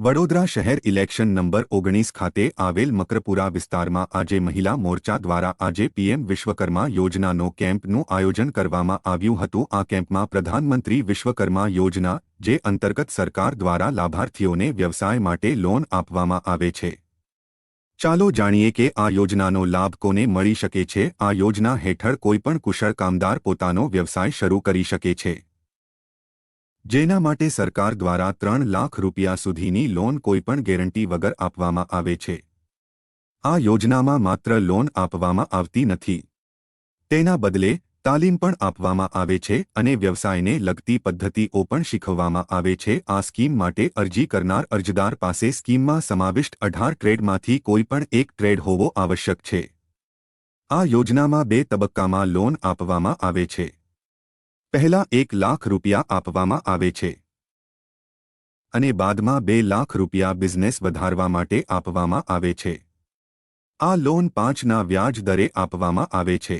વડોદરા શહેર election number ઓગણીસ ખાતે આવેલ મકરપુરા વિસ્તારમાં આજે મહિલા મોરચા દ્વારા આજે પીએમ વિશ્વકર્મા યોજનાનો કેમ્પનું આયોજન કરવામાં આવ્યું હતું. આ કેમ્પમાં પ્રધાનમંત્રી વિશ્વકર્મા યોજના, જે અંતર્ગત સરકાર દ્વારા લાભાર્થીઓને વ્યવસાય માટે લોન આપવામાં આવે છે. ચાલો જાણીએ કે આ યોજનાનો લાભ કોને મળી શકે છે? આ યોજના હેઠળ કોઈપણ કુશળ કામદાર પોતાનો વ્યવસાય શરૂ કરી શકે છે. જેના માટે સરકાર દ્વારા ત્રણ લાખ રૂપિયા સુધીની લોન કોઈપણ ગેરંટી વગર આપવામાં આવે છે. આ યોજનામાં માત્ર લોન આપવામાં આવતી નથી. તેના બદલે, તાલીમ પણ આપવામાં આવે છે અને વ્યવસાયને લગતી પદ્ધતિઓ પણ શીખવવામાં આવે છે. આ સ્કીમ માટે અરજી કરનાર અરજદાર પાસે સ્કીમમાં સમાવિષ્ટ અઢાર ટ્રેડમાંથી કોઈપણ એક ટ્રેડ હોવો આવશ્યક છે. આ યોજનામાં બે તબક્કામાં લોન આપવામાં આવે છે. પહેલા એક લાખ રૂપિયા આપવામાં આવે છે. અને બાદમાં બે લાખ રૂપિયા બિઝનેસ વધારવા માટે આપવામાં આવે છે. આ લોન પાંચના વ્યાજ દરે આપવામાં આવે છે.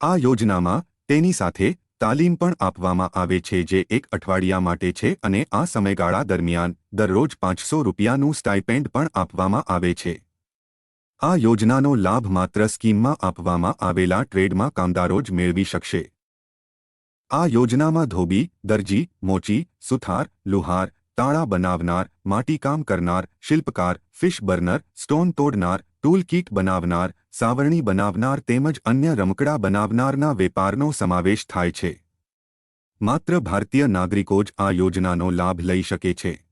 આ યોજનામાં તેની સાથે તાલીમ પણ આપવામાં આવે છે જે એક અઠવાડિયા માટે છે અને આ સમયગાળા દરમિયાન દરરોજ પાંચસો રૂપિયાનું સ્ટાઇપેન્ડ પણ આપવામાં આવે છે. આ યોજનાનો લાભ માત્ર સ્કીમમાં આપવામાં આવેલા ટ્રેડમાં કામદારો જ મેળવી શકશે. આ યોજનામાં ધોબી, દરજી, મોચી, સુથાર, લુહાર, તાળા બનાવનાર, માટીકામ કરનાર, શિલ્પકાર, ફિશ બર્નર, સ્ટોન તોડનાર, ટૂલ કીટ બનાવનાર, સાવરણી બનાવનાર તેમજ અન્ય રમકડા બનાવનારના વેપારનો સમાવેશ થાય છે. માત્ર ભારતીય નાગરિકો જ આ યોજનાનો લાભ લઈ શકે છે.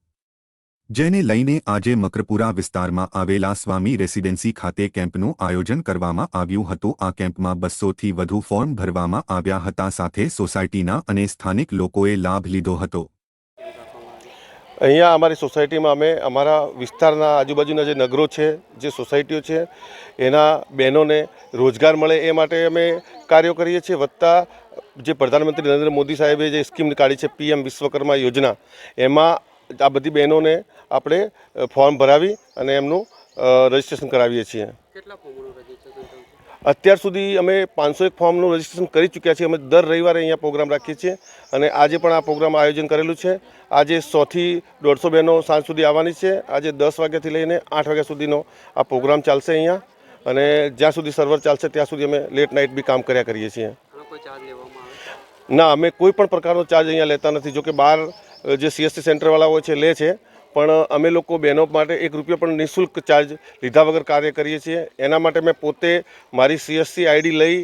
જેને લઈને આજે મકરપુરા વિસ્તારમાં આવેલા સ્વામી રેસિડેન્સી ખાતે કેમ્પનું આયોજન કરવામાં આવ્યું હતું. આ કેમ્પમાં બસોથી વધુ ફોર્મ ભરવામાં આવ્યા હતા. સાથે સોસાયટીના અને સ્થાનિક લોકોએ લાભ લીધો હતો. અહીંયા અમારી સોસાયટીમાં અમે અમારા વિસ્તારના આજુબાજુના જે નગરો છે, જે સોસાયટીઓ છે, એના બહેનોને રોજગાર મળે એ માટે અમે કાર્યો કરીએ છીએ. વત્તા જે પ્રધાનમંત્રી નરેન્દ્ર મોદી સાહેબે જે સ્કીમ કાઢી છે, પીએમ વિશ્વકર્મા યોજના, એમાં આ બધી બહેનોને આપણે ફોર્મ ભરાવી અને એમનું રજીસ્ટ્રેશન કરાવીએ છીએ. અત્યાર સુધી અમે પાંચસો એક ફોર્મનું રજિસ્ટ્રેશન કરી ચૂક્યા છીએ. અમે દર રવિવારે અહીંયા પ્રોગ્રામ રાખીએ છીએ અને આજે પણ આ પ્રોગ્રામ આયોજન કરેલું છે. આજે સોથી દોઢસો બહેનો સાંજ સુધી આવવાની છે. આજે દસ વાગ્યાથી લઈને આઠ વાગ્યા સુધીનો આ પ્રોગ્રામ ચાલશે અહીંયા. અને જ્યાં સુધી સર્વર ચાલશે ત્યાં સુધી અમે લેટ નાઇટ બી કામ કર્યા કરીએ છીએ. ના અમે કોઈ પણ પ્રકારનો ચાર્જ અહીંયા લેતા નથી. જોકે બહાર જે સીએસસી સેન્ટરવાળા હોય છે લે છે. પણ અમે લોકો બહેનો માટે એક રૂપિયો પણ નિઃશુલ્ક ચાર્જ લીધા વગર કાર્ય કરીએ છીએ. એના માટે મેં પોતે મારી સીએસસી આઈડી લઈ,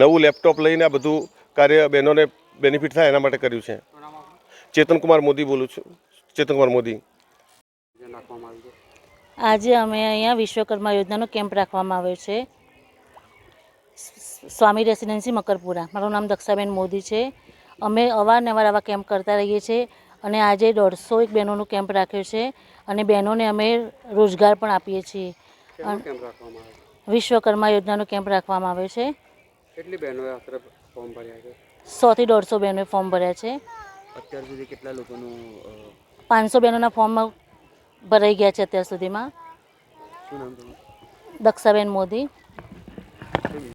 નવું લેપટોપ લઈને આ બધું કાર્ય બહેનોને બેનિફિટ થાય એના માટે કર્યું છે. ચેતનકુમાર મોદી બોલું છું. ચેતનકુમાર મોદી. આજે અમે અહીંયા વિશ્વકર્મા યોજનાનો કેમ્પ રાખવામાં આવ્યો છે. સ્વામી રેસિડેન્સી મકરપુરા. મારું નામ દક્ષાબેન મોદી છે. અમે અવારનવાર આવા કેમ્પ કરતા રહીએ છીએ. અને આજે દોઢસો એક બહેનોનો કેમ્પ રાખ્યો છે અને બહેનોને અમે રોજગાર પણ આપીએ છીએ. વિશ્વકર્મા યોજનાનો કેમ્પ રાખવામાં આવ્યો છે. કેટલી બહેનોએ ફોર્મ ભર્યા છે? સોથી દોઢસો બહેનોએ ફોર્મ ભર્યા છે. અત્યાર સુધી કેટલા લોકોનું પાંચસો બહેનોના ફોર્મ ભરાઈ ગયા છે અત્યાર સુધીમાં. દક્ષાબેન મોદી.